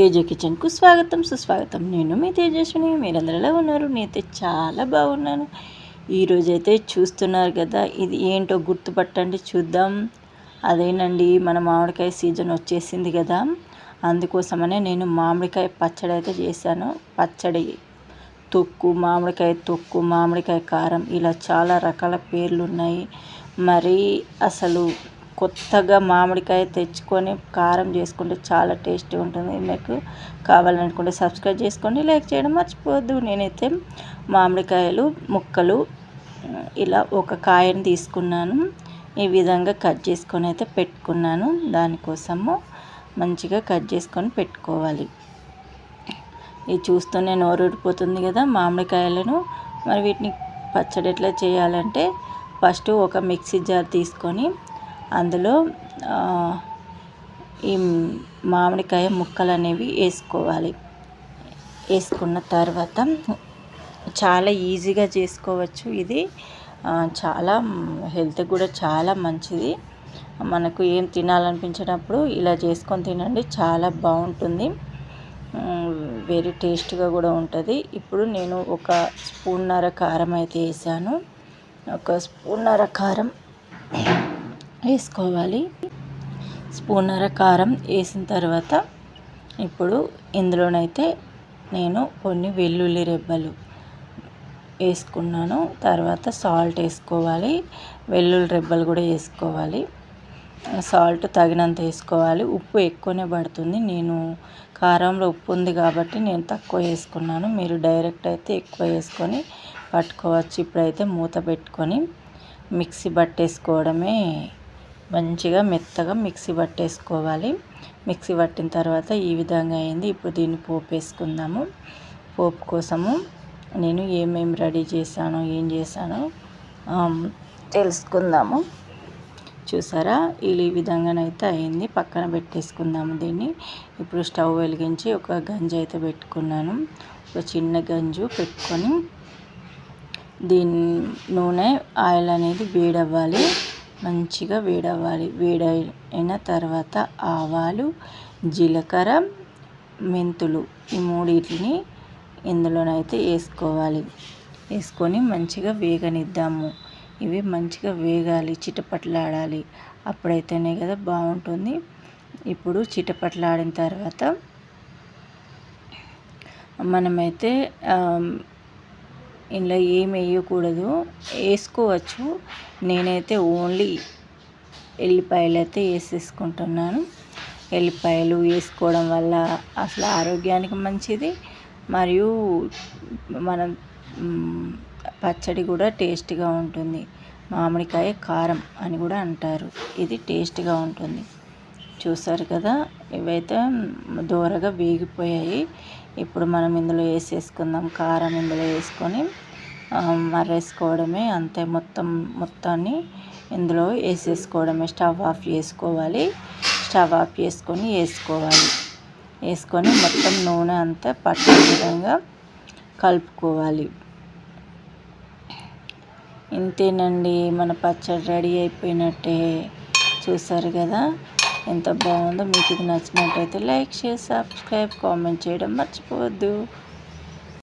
తేజ కిచెన్కు స్వాగతం సుస్వాగతం. నేను మీ తేజస్విని. మీరందరూ ఎలా ఉన్నారు? నేనైతే చాలా బాగున్నాను. ఈరోజైతే చూస్తున్నారు కదా ఇది ఏంటో గుర్తుపట్టండి చూద్దాం. అదేనండి మన మామిడికాయ సీజన్ వచ్చేసింది కదా. అందుకోసమనే నేను మామిడికాయ పచ్చడి అయితే చేశాను. పచ్చడి తొక్కు మామిడికాయ తొక్కు మామిడికాయ కారం ఇలా చాలా రకాల పేర్లు ఉన్నాయి మరి అసలు కొత్తగా మామిడికాయ తెచ్చుకొని కారం చేసుకుంటే చాలా టేస్టీ ఉంటుంది. మీకు కావాలనుకుంటే సబ్స్క్రైబ్ చేసుకోండి లైక్ చేయడం మర్చిపోవద్దు. నేనైతే మామిడికాయలు ముక్కలు ఇలా ఒక కాయను తీసుకున్నాను. ఈ విధంగా కట్ చేసుకొని అయితే పెట్టుకున్నాను. దానికోసము మంచిగా కట్ చేసుకొని పెట్టుకోవాలి. ఇది చూస్తూనే నోరూడిపోతుంది కదా మామిడికాయలను. మరి వీటిని పచ్చడి ఎట్లా చేయాలంటే ఫస్ట్ ఒక మిక్సీ జార్ తీసుకొని అందులో ఈ మామిడికాయ ముక్కలు అనేవి వేసుకోవాలి. వేసుకున్న తర్వాత చాలా ఈజీగా చేసుకోవచ్చు ఇది. చాలా హెల్త్ కూడా చాలా మంచిది. మనకు ఏం తినాలనిపించినప్పుడు ఇలా చేసుకొని తినండి చాలా బాగుంటుంది. వెరీ టేస్ట్గా కూడా ఉంటుంది. ఇప్పుడు నేను ఒక స్పూన్నర కారం అయితే వేసాను. ఒక స్పూన్నర కారం వేసుకోవాలి. స్పూన్నర కారం వేసిన తర్వాత ఇప్పుడు ఇందులోనైతే నేను కొన్ని వెల్లుల్లి రెబ్బలు వేసుకున్నాను. తర్వాత సాల్ట్ వేసుకోవాలి. వెల్లుల్లి రెబ్బలు కూడా వేసుకోవాలి. సాల్ట్ తగినంత వేసుకోవాలి. ఉప్పు ఎక్కువనే పడుతుంది. నేను కారంలో ఉప్పు ఉంది కాబట్టి నేను తక్కువ వేసుకున్నాను. మీరు డైరెక్ట్ అయితే ఎక్కువ వేసుకొని పట్టుకోవచ్చు. ఇప్పుడైతే మూత పెట్టుకొని మిక్సీ పట్టేసుకోవడమే మంచిగా మెత్తగా మిక్సీ పట్టేసుకోవాలి. మిక్సీ పట్టిన తర్వాత ఈ విధంగా అయింది. ఇప్పుడు దీన్ని పోపు వేసుకుందాము పోపు కోసము నేను ఏమేమి రెడీ చేశాను ఏం చేశానో తెలుసుకుందాము. చూసారా? ఈ విధంగానైతే అయింది. పక్కన పెట్టేసుకుందాము దీన్ని. ఇప్పుడు స్టవ్ వెలిగించి ఒక గంజి అయితే పెట్టుకున్నాను. ఒక చిన్న గంజు పెట్టుకొని దీని నూనె ఆయిల్ అనేది వేడవ్వాలి. మంచిగా వేడవ్వాలి. వేడైన తర్వాత ఆవాలు జీలకర్ర మెంతులు ఈ మూడింటిని ఇందులోనైతే వేసుకోవాలి. వేసుకొని మంచిగా వేగనిద్దాము. ఇవి మంచిగా వేగాలి చిటపట్లాడాలి. అప్పుడైతేనే కదా బాగుంటుంది. ఇప్పుడు చిటపట్లాడిన తర్వాత మనమైతే ఇందులో ఏం వేయకూడదు. వేసుకోవచ్చు. నేనైతే ఓన్లీ ఎల్లిపాయలు అయితే వేసేసుకుంటున్నాను. ఎల్లిపాయలు వేసుకోవడం వల్ల అసలు ఆరోగ్యానికి మంచిది. మరియు మనం పచ్చడి కూడా టేస్ట్గా ఉంటుంది. మామిడికాయ కారం అని కూడా అంటారు. ఇది టేస్ట్గా ఉంటుంది. చూసారు కదా ఇవైతే దూరగా వేగిపోయాయి. ఇప్పుడు మనం ఇందులో వేసేసుకుందాం. కారం ఇందులో వేసుకొని మర్రేసుకోవడమే అంతే. మొత్తం మొత్తాన్ని ఇందులో వేసేసుకోవడమే. స్టవ్ ఆఫ్ చేసుకోవాలి. స్టవ్ ఆఫ్ చేసుకొని వేసుకోవాలి. వేసుకొని మొత్తం నూనె అంతా పట్టే విధంగా కలుపుకోవాలి. ఇంతేనండి. మన పచ్చడి రెడీ అయిపోయినట్టే. చూసారు కదా ఎంత బాగుందో మీకు ఇది నచ్చినట్టయితే లైక్ షేర్ సబ్స్క్రైబ్ కామెంట్ చేయడం మర్చిపోవద్దు.